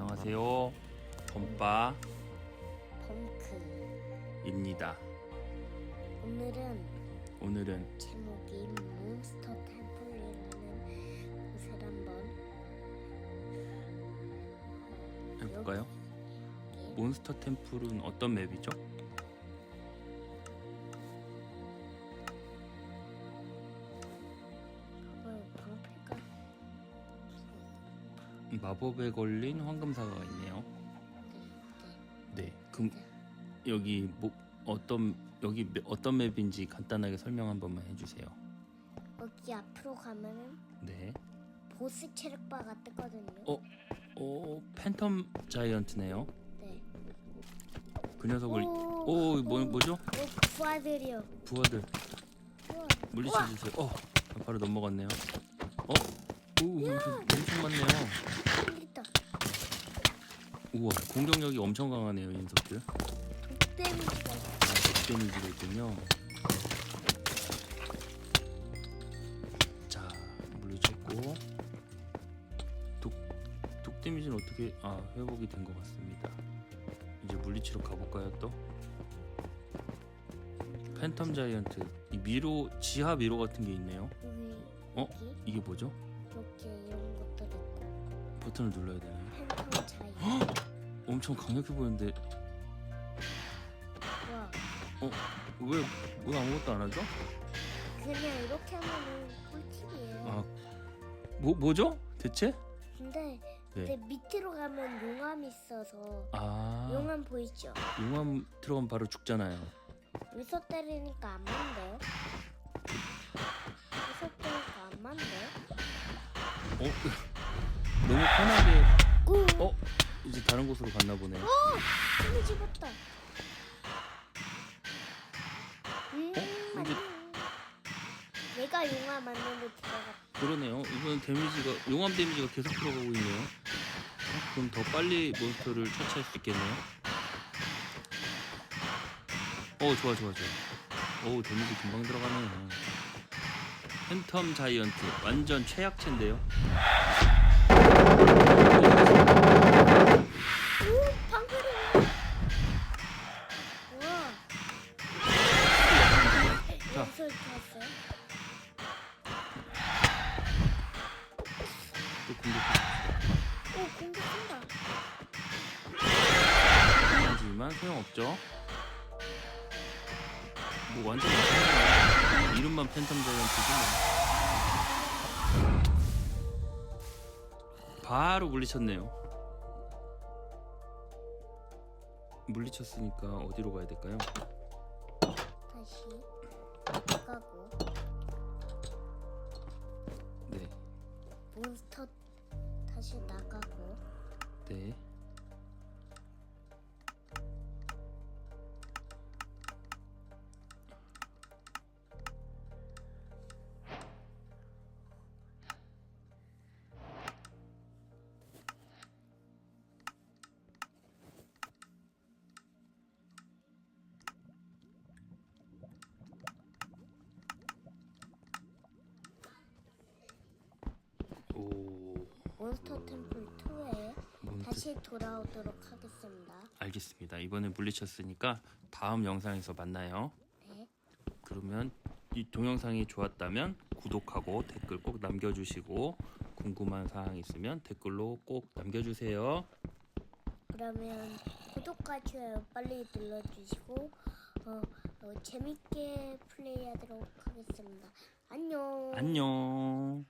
안녕하세요. 봄바입니다. 오늘은 오늘은 제목이 몬스터 템플이라는 곳을 한번 해볼까요? 몬스터 템플은 어떤 맵이죠? 마법에 걸린 황금사과가 있네요. 네, 네. 그럼 여기 뭐 어떤 여기 매- 어떤 맵인지 간단하게 설명 한 번만 해주세요. 여기 앞으로 가면은 네. 보스 체력바가 뜨거든요 어? 오 팬텀 자이언트네요. 네. 그 녀석을 오, 오 뭐, 오, 뭐죠? 오 부하들이요 부하들 우와. 물리쳐 주세요. 어 바로 넘어갔네요. 어? 오 엄청, 많네요. 우와 공격력이 엄청 강하네요 이 녀석들. 데미지가 있어 아, 데미지가 있군요. 자, 물리쳤고 독, 독 데미지는 어떻게 아 회복이 된 것 같습니다. 이제 물리치러 가볼까요 또? 팬텀 자이언트 이 미로 지하 미로 같은 게 있네요. 여기 어? 여기 이게 뭐죠? 이렇게 이런 것들 있고 버튼을 눌러야 되나요? 팬텀 차이 엄청 강력해 보이는데 와왜왜 아무것도 안 하죠? 그냥 이렇게 하면은 꿀팁이에요 아, 뭐 뭐죠? 대체? 근데 네. 근데 밑으로 가면 용암이 있어서 아, 용암 보이죠? 용암 들어가면 바로 죽잖아요. 여기서 때리니까 안 맞는데요? 여기서 때리니까 안 맞는데요? 어? 너무 편하게 오! 어? 이제 다른 곳으로 갔나 보네요. 힘이 집었다 음, 어? 이제- 내가 용암 맞는데 들어갔다 그러네요. 이번 데미지가 용암 데미지가 계속 들어가고 있네요. 어? 그럼 더 빨리 몬스터를 처치할 수 있겠네요. 어 좋아 좋아 좋아. 오 데미지 금방 들어가네요. 팬텀 자이언트 완전 최약체인데요. 오! 방패를 우와 자. 여기서 이렇게 왔어요? 또 공격. 오 공격한다 하지만 소용없죠. 뭐 완전 이름만 팬텀 자이언트지 뭐. 바로 물리쳤네요. 물리쳤으니까 어디로 가야 될까요? 다시 나가고 네, 몬스터 다시 나가고 네. 몬스터 템플 2에 몬트- 다시 돌아오도록 하겠습니다. 알겠습니다. 이번에 물리쳤으니까 다음 영상에서 만나요. 네. 그러면 이 동영상이 좋았다면 구독하고 댓글 꼭 남겨주시고 궁금한 사항 있으면 댓글로 꼭 남겨주세요. 그러면 구독과 좋아요 빨리 눌러주시고 어, 어, 재밌게 플레이하도록 하겠습니다. 안녕. 안녕.